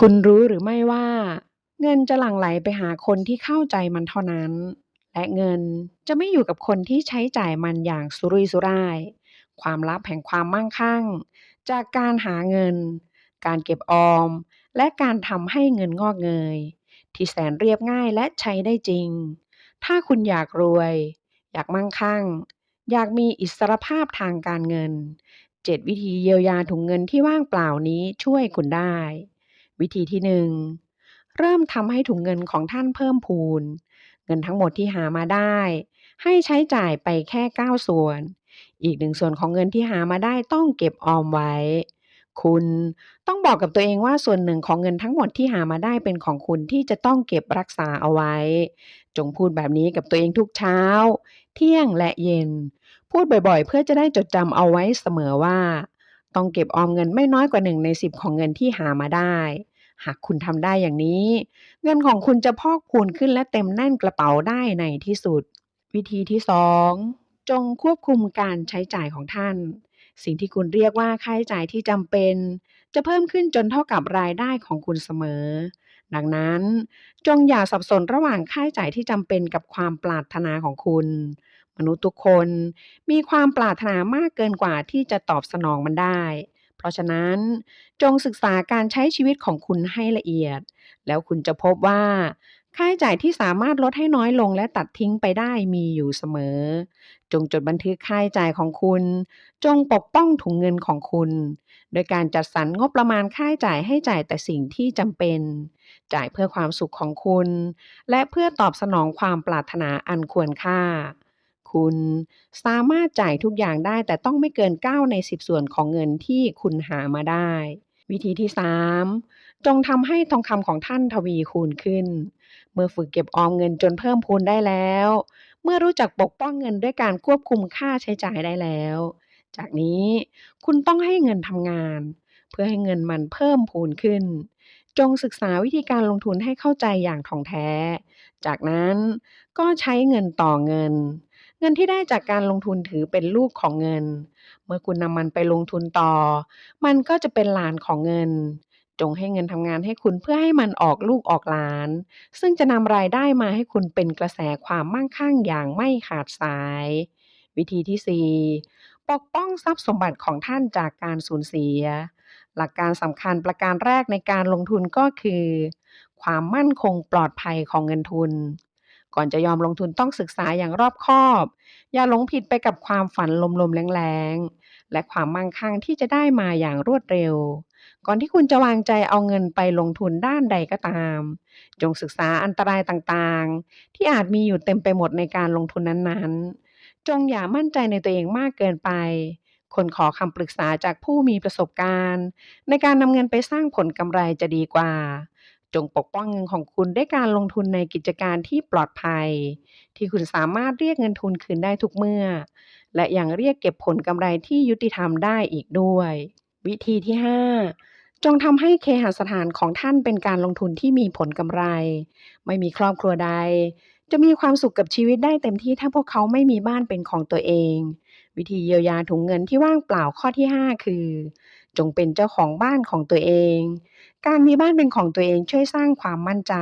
คุณรู้หรือไม่ว่า เงินจะหลั่งไหลไปหาคนที่เข้าใจมันเท่านั้น และเงินจะไม่อยู่กับคนที่ใช้จ่ายมันอย่างสุรุ่ยสุร่าย ความลับแห่งความมั่งคั่ง จากการหาเงิน การเก็บออม และการทำให้เงินงอกเงย ที่แสนเรียบง่ายและใช้ได้จริง ถ้าคุณอยากรวย อยากมั่งคั่ง อยากมีอิสรภาพทางการเงิน 7 วิธีเยียวยาถุงเงินที่ว่างเปล่านี้ช่วยคุณได้ วิธีที่ 1 เริ่มทำให้ถุงเงินของท่านเพิ่มพูน เงินทั้งหมดที่หามาได้ ให้ใช้จ่ายไปแค่ 9 ส่วน อีกหนึ่งส่วนของเงินที่หามาได้ต้องเก็บออมไว้ คุณต้องบอกกับตัวเองว่าส่วนหนึ่งของเงินทั้งหมดที่หามาได้เป็นของคุณที่จะต้องเก็บรักษาเอาไว้ จงพูดแบบนี้กับตัวเองทุกเช้า เที่ยงและเย็น พูดบ่อยๆ เพื่อจะได้จดจำเอาไว้เสมอว่า ต้องเก็บออมเงินไม่น้อยกว่า 1 ใน 10 ของเงินที่หามาได้ หากคุณทำได้อย่างนี้ เงินของคุณจะพอกพูนขึ้นและเต็มแน่นกระเป๋าได้ในที่สุด วิธีที่ 2 จงควบคุมการใช้จ่ายของท่าน สิ่งที่คุณเรียกว่าค่าใช้จ่ายที่จำเป็น จะเพิ่มขึ้นจนเท่ากับรายได้ของคุณเสมอ ดังนั้น จงอย่าสับสนระหว่างค่าใช้จ่ายที่จำเป็นกับความปรารถนาของคุณ มนุษย์ทุกคนมีความปรารถนามากเกินกว่าที่จะตอบสนองมันได้ เพราะฉะนั้นจงศึกษาการใช้ชีวิตของคุณให้ละเอียด แล้วคุณจะพบว่า ค่าใช้จ่ายที่สามารถลดให้น้อยลงและตัดทิ้งไปได้มีอยู่เสมอ จงจดบันทึกค่าใช้จ่ายของคุณ จงปกป้องถุงเงินของคุณ โดยการจัดสรรงบประมาณค่าใช้จ่ายให้จ่ายแต่สิ่งที่จำเป็นจ่ายเพื่อความสุขของคุณ และเพื่อตอบสนองความปรารถนาอันควรค่า คุณ สามารถจ่ายทุกอย่างได้แต่ต้องไม่เกิน 9 ใน 10 ส่วนของเงินที่คุณหามาได้ วิธีที่ 3 จงทำให้ทองคำของท่านทวีคูณขึ้น เมื่อฝึกเก็บออมเงินจนเพิ่มพูนได้แล้ว เมื่อรู้จักปกป้องเงินด้วยการควบคุมค่าใช้จ่ายได้แล้ว จากนี้คุณต้องให้เงินทำงาน เพื่อให้เงินมันเพิ่มพูนขึ้นจงศึกษาวิธีการลงทุนให้เข้าใจอย่างถ่องแท้ จากนั้นก็ใช้เงินต่อเงิน เงินที่ได้จากการลงทุนถือเป็นลูกของเงิน เมื่อคุณนำมันไปลงทุนต่อ มันก็จะเป็นหลานของเงิน จงให้เงินทำงานให้คุณเพื่อให้มันออกลูกออกหลาน ซึ่งจะนำรายได้มาให้คุณเป็นกระแสความมั่งคั่งอย่างไม่ขาดสาย วิธีที่ 4 ปกป้องทรัพย์สมบัติของท่านจากการสูญเสีย หลักการสำคัญประการแรกในการลงทุนก็คือ ความมั่นคงปลอดภัยของเงินทุน ก่อนจะยอมลงทุนต้องศึกษาอย่างรอบคอบ อย่าหลงผิดไปกับความฝันลมๆแรงๆ และความมั่งคั่งที่จะได้มาอย่างรวดเร็ว ก่อนที่คุณจะวางใจเอาเงินไปลงทุนด้านใดก็ตาม จงศึกษาอันตรายต่างๆ ที่อาจมีอยู่เต็มไปหมดในการลงทุนนั้นๆ จงอย่ามั่นใจในตัวเองมากเกินไปคนขอคำปรึกษาจากผู้มีประสบการณ์ ในการนำเงินไปสร้างผลกำไรจะดีกว่า จงปกป้องเงินของคุณด้วยการลงทุนในกิจการที่ปลอดภัย ที่คุณสามารถเรียกเงินทุนคืนได้ทุกเมื่อ และยังเรียกเก็บผลกำไรที่ยุติธรรมได้อีกด้วย วิธีที่ 5 จงทำให้เคหสถานของท่านเป็นการลงทุนที่มีผลกำไร ไม่มีครอบครัวใด จะมีความสุขกับชีวิตได้เต็มที่ถ้าพวกเขาไม่มีบ้านเป็นของตัวเอง วิธีเยียวยาถุงเงินที่ว่างเปล่าข้อที่ 5 คือ จงเป็นเจ้าของบ้านของตัวเอง การมีบ้านเป็นของตัวเองช่วยสร้างความมั่นใจ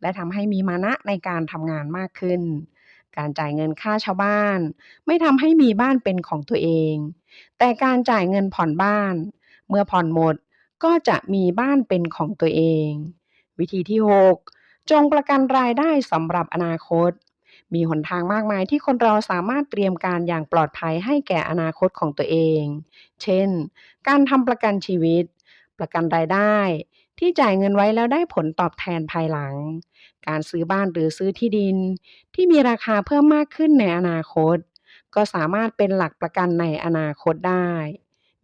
และทำให้มีมานะในการทำงานมากขึ้น การจ่ายเงินค่าเช่าบ้าน ไม่ทำให้มีบ้านเป็นของตัวเอง แต่การจ่ายเงินผ่อนบ้าน เมื่อผ่อนหมดก็จะมีบ้านเป็นของตัวเอง วิธีที่ 6 จงประกันรายได้สำหรับอนาคต มีหนทางมากมายที่คนเราสามารถเตรียมการอย่างปลอดภัยให้แก่อนาคตของตัวเอง เช่น การทำประกันชีวิต ประกันรายได้ ที่จ่ายเงินไว้แล้วได้ผลตอบแทนภายหลัง การซื้อบ้านหรือซื้อที่ดิน ที่มีราคาเพิ่มมากขึ้นในอนาคต ก็สามารถเป็นหลักประกันในอนาคตได้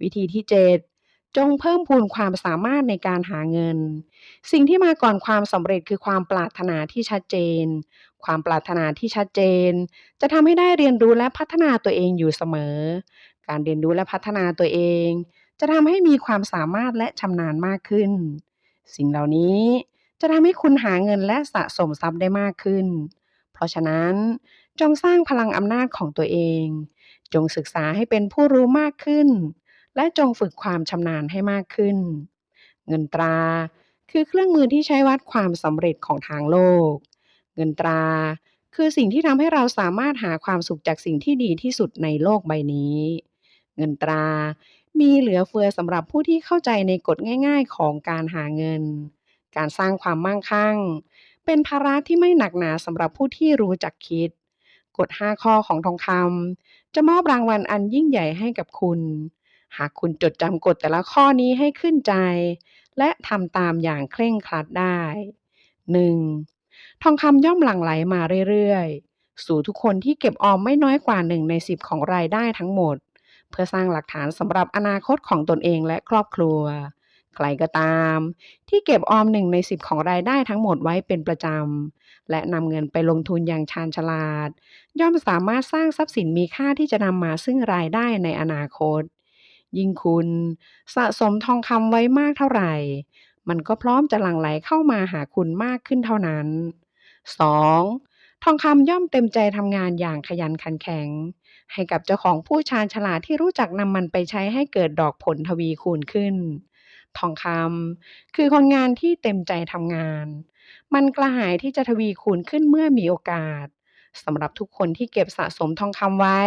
วิธีที่ 7จงเพิ่มพูนความสามารถในการหาเงิน สิ่งที่มาก่อนความสำเร็จคือความปรารถนาที่ชัดเจน ความปรารถนาที่ชัดเจน จะทำให้ได้เรียนรู้และพัฒนาตัวเองอยู่เสมอ การเรียนรู้และพัฒนาตัวเอง จะทำให้มีความสามารถและชำนาญมากขึ้น สิ่งเหล่านี้จะทำให้คุณหาเงินและสะสมทรัพย์ได้มากขึ้น เพราะฉะนั้นจงสร้างพลังอำนาจของตัวเอง จงศึกษาให้เป็นผู้รู้มากขึ้น และจงฝึกความชำนาญให้มากขึ้น เงินตราคือเครื่องมือที่ใช้วัดความสำเร็จของทางโลก เงินตรา คือสิ่งที่ทำให้เราสามารถหาความสุขจากสิ่งที่ดีที่สุดในโลกใบนี้ เงินตรา มีเหลือเฟือสำหรับผู้ที่เข้าใจในกฎง่าย ๆ ของการหาเงิน การสร้างความมั่งคั่ง เป็นภาระที่ไม่หนักหนาสำหรับผู้ที่รู้จักคิด กฎ 5 ข้อของทองคำจะมอบรางวัลอันยิ่งใหญ่ให้กับคุณ หากคุณจดจำกฎแต่ละข้อนี้ให้ขึ้นใจ และทำตามอย่างเคร่งครัดได้ 1. ทองคำย่อมหลั่งไหลมาเรื่อยๆ สู่ทุกคนที่เก็บออมไม่น้อยกว่า1ใน10ของรายได้ทั้งหมด เพื่อสร้างหลักฐานสำหรับอนาคตของตนเองและครอบครัว ใครก็ตาม ที่เก็บออม1ใน10ของรายได้ทั้งหมดไว้เป็นประจำ และนำเงินไปลงทุนอย่างชาญฉลาด ย่อมสามารถสร้างทรัพย์สินมีค่าที่จะนำมาซึ่งรายได้ในอนาคตยิ่งคุณ สะสมทองคำไว้มากเท่าไหร่ มันก็พร้อมจะหลั่งไหลเข้ามาหาคุณมากขึ้นเท่านั้น 2. ทองคำย่อมเต็มใจทำงานอย่างขยันขันแข็ง ให้กับเจ้าของผู้ชาญฉลาดที่รู้จักนำมันไปใช้ให้เกิดดอกผลทวีคูณขึ้น ทองคำคือคนงานที่เต็มใจทำงาน มันกระหายที่จะทวีคูณขึ้นเมื่อมีโอกาสสำหรับทุกคนที่เก็บสะสมทองคำไว้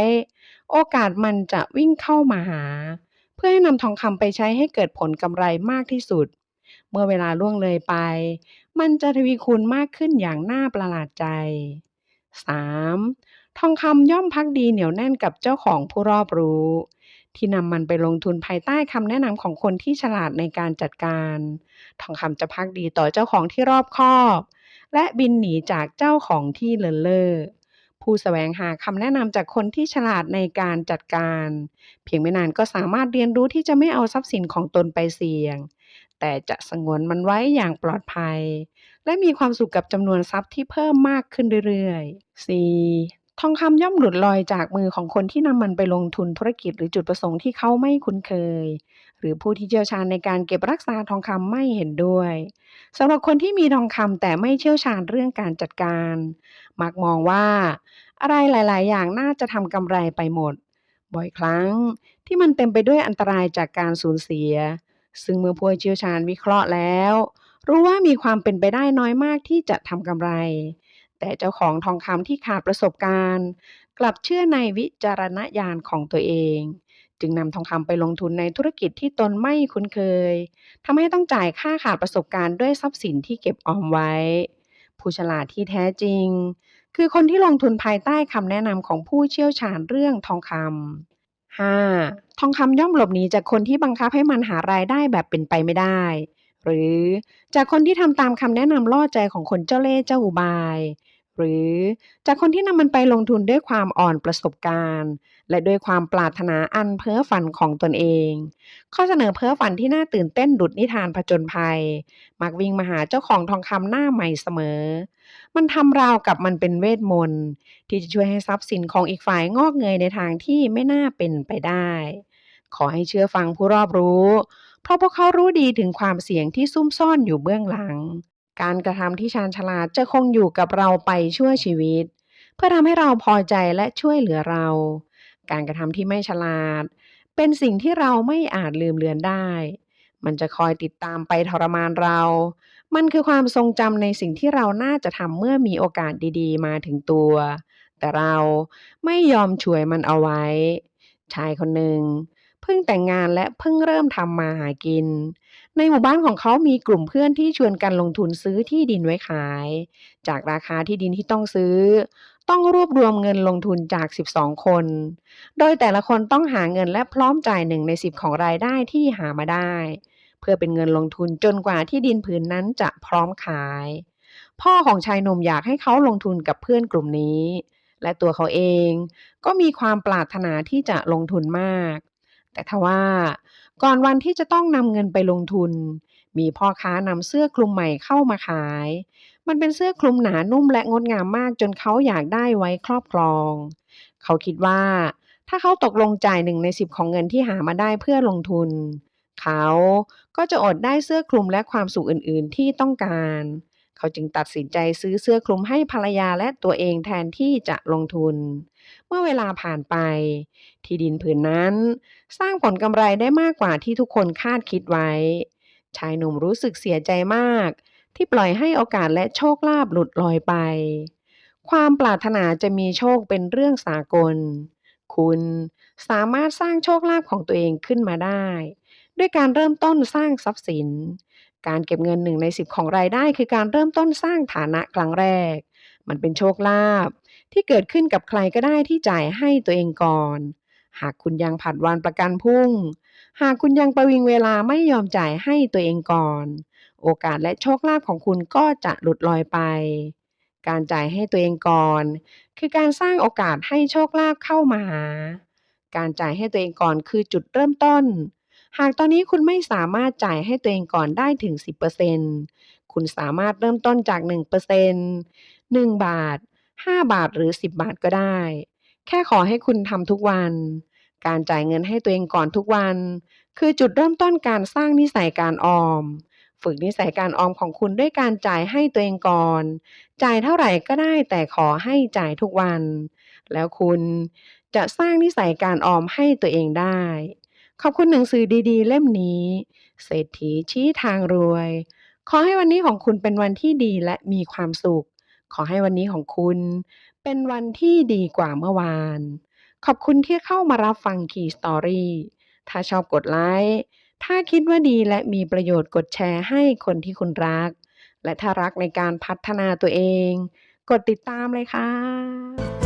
โอกาสมันจะวิ่งเข้ามาหา เพื่อให้นำทองคำไปใช้ให้เกิดผลกำไรมากที่สุด เมื่อเวลาล่วงเลยไป มันจะทวีคูณมากขึ้นอย่างน่าประหลาดใจ 3. ทองคำย่อมพักดีเหนียวแน่นกับเจ้าของผู้รอบรู้ ที่นำมันไปลงทุนภายใต้คำแนะนำของคนที่ฉลาดในการจัดการ ทองคำจะพักดีต่อเจ้าของที่รอบคอบ และบินหนีจากเจ้าของที่เลินเล่อ ผู้แสวงหาคำแนะนำจากคนที่ฉลาดในการจัดการ เพียงไม่นานก็สามารถเรียนรู้ที่จะไม่เอาทรัพย์สินของตนไปเสี่ยง แต่จะสงวนมันไว้อย่างปลอดภัย และมีความสุขกับจำนวนทรัพย์ที่เพิ่มมากขึ้นเรื่อยๆ 4. ทองคำย่อมหลุดลอยจากมือของคนที่นำมันไปลงทุนธุรกิจหรือจุดประสงค์ที่เขาไม่คุ้นเคย หรือผู้ที่เชี่ยวชาญในการเก็บรักษาทองคำไม่เห็นด้วยสำหรับคนที่มีทองคำแต่ไม่เชี่ยวชาญเรื่องการจัดการ มักมองว่า อะไรหลาย ๆ อย่างน่าจะทำกำไรไปหมด บ่อยครั้งที่มันเต็มไปด้วยอันตรายจากการสูญเสีย ซึ่งเมื่อผู้เชี่ยวชาญวิเคราะห์แล้ว รู้ว่ามีความเป็นไปได้น้อยมากที่จะทำกำไร แต่เจ้าของทองคำที่ขาดประสบการณ์ กลับเชื่อในวิจารณญาณของตัวเอง จึงนำทองคำไปลงทุนในธุรกิจที่ตนไม่คุ้นเคยทำให้ต้องจ่ายค่าขาดประสบการณ์ด้วยทรัพย์สินที่เก็บออมไว้ ผู้ฉลาดที่แท้จริง คือคนที่ลงทุนภายใต้คำแนะนำของผู้เชี่ยวชาญเรื่องทองคำ 5. ทองคำย่อมหลบหนีจากคนที่บังคับให้มันหารายได้แบบเป็นไปไม่ได้ หรือจากคนที่ทำตามคำแนะนำล่อใจของคนเจ้าเล่ห์เจ้าอุบาย หรือจากคนที่นำมันไปลงทุนด้วยความอ่อนประสบการณ์ และด้วยความปรารถนาอันเพ้อฝันของตนเอง ข้อเสนอเพ้อฝันที่น่าตื่นเต้นดุดนิทานผจญภัย มักวิ่งมาหาเจ้าของทองคำหน้าใหม่เสมอ มันทำราวกับมันเป็นเวทมนต์ที่จะช่วยให้ทรัพย์สินของอีกฝ่ายงอกเงยในทางที่ไม่น่าเป็นไปได้ ขอให้เชื่อฟังผู้รอบรู้ เพราะพวกเขารู้ดีถึงความเสี่ยงที่ซุ่มซ่อนอยู่เบื้องหลัง การกระทำที่ชาญฉลาดจะคงอยู่กับเราไปชั่วชีวิต เพื่อทำให้เราพอใจและช่วยเหลือเรา การกระทำที่ไม่ฉลาด เป็นสิ่งที่เราไม่อาจลืมเลือนได้ มันจะคอยติดตามไปทรมานเรา มันคือความทรงจำในสิ่งที่เราน่าจะทำเมื่อมีโอกาสดีๆ มาถึงตัว แต่เราไม่ยอมช่วยมันเอาไว้ ชายคนหนึ่ง เพิ่งแต่งงานและเพิ่งเริ่มทำมาหากิน ในหมู่บ้านของเขามีกลุ่มเพื่อนที่ชวนกันลงทุนซื้อที่ดินไว้ขาย จากราคาที่ดินที่ต้องซื้อ ต้องรวบรวมเงินลงทุนจาก 12 คน โดยแต่ละคนต้องหาเงินและพร้อมจ่ายหนึ่งใน 10 ของรายได้ที่หามาได้ เพื่อเป็นเงินลงทุนจนกว่าที่ดินผืนนั้นจะพร้อมขาย พ่อของชายหนุ่มอยากให้เขาลงทุนกับเพื่อนกลุ่มนี้และตัวเขาเองก็มีความปรารถนาที่จะลงทุนมาก แต่ทว่าก่อนวันที่จะต้องนำเงินไปลงทุน มีพ่อค้านำเสื้อคลุมใหม่เข้ามาขาย มันเป็นเสื้อคลุมหนานุ่มและงดงามมากจนเขาอยากได้ไว้ครอบครอง เขาคิดว่า ถ้าเขาตกลงจ่ายหนึ่งในสิบของเงินที่หามาได้เพื่อลงทุน เขาก็จะอดได้เสื้อคลุมและความสุขอื่น ๆ ที่ต้องการ เขาจึงตัดสินใจซื้อเสื้อคลุมให้ภรรยาและตัวเองแทนที่จะลงทุน เมื่อเวลาผ่านไป ที่ดินผืนนั้น สร้างผลกำไรได้มากกว่าที่ทุกคนคาดคิดไว้ ชายหนุ่มรู้สึกเสียใจมาก ที่ปล่อยให้โอกาสและโชคลาภหลุดลอยไป ความปรารถนาจะมีโชคเป็นเรื่องสากล คุณสามารถสร้างโชคลาภของตัวเองขึ้นมาได้ ด้วยการเริ่มต้นสร้างทรัพย์สิน การเก็บเงินหนึ่งในสิบของรายได้คือการเริ่มต้นสร้างฐานะครั้งแรก มันเป็นโชคลาภที่เกิดขึ้นกับใครก็ได้ที่จ่ายให้ตัวเองก่อน หากคุณยังผัดวันประกันพุ่ง หากคุณยังประวิงเวลาไม่ยอมจ่ายให้ตัวเองก่อน โอกาสและโชคลาภของคุณก็จะหลุดลอยไป การจ่ายให้ตัวเองก่อน คือการสร้างโอกาสให้โชคลาภเข้ามาหา การจ่ายให้ตัวเองก่อนคือจุดเริ่มต้น หากตอนนี้คุณไม่สามารถจ่ายให้ตัวเองก่อนได้ถึง 10%คุณสามารถเริ่มต้นจาก 1% 1 บาท 5 บาทหรือ 10 บาทก็ได้ แค่ขอให้คุณทำทุกวัน การจ่ายเงินให้ตัวเองก่อนทุกวัน คือจุดเริ่มต้นการสร้างนิสัยการออม ฝึกนิสัยการออมของคุณด้วยการจ่ายให้ตัวเองก่อน จ่ายเท่าไหร่ก็ได้แต่ขอให้จ่ายทุกวัน แล้วคุณจะสร้างนิสัยการออมให้ตัวเองได้ ขอบคุณหนังสือดีๆ เล่มนี้ เศรษฐีชี้ทางรวย ขอให้วันนี้ของคุณเป็นวันที่ดีและมีความสุข ขอให้วันนี้ของคุณ เป็นวันที่ดีกว่าเมื่อวาน ขอบคุณที่เข้ามารับฟัง Key Story ถ้าชอบกดไลค์ ถ้าคิดว่าดีและมีประโยชน์กดแชร์ให้คนที่คุณรัก และถ้ารักในการพัฒนาตัวเอง กดติดตามเลยค่ะ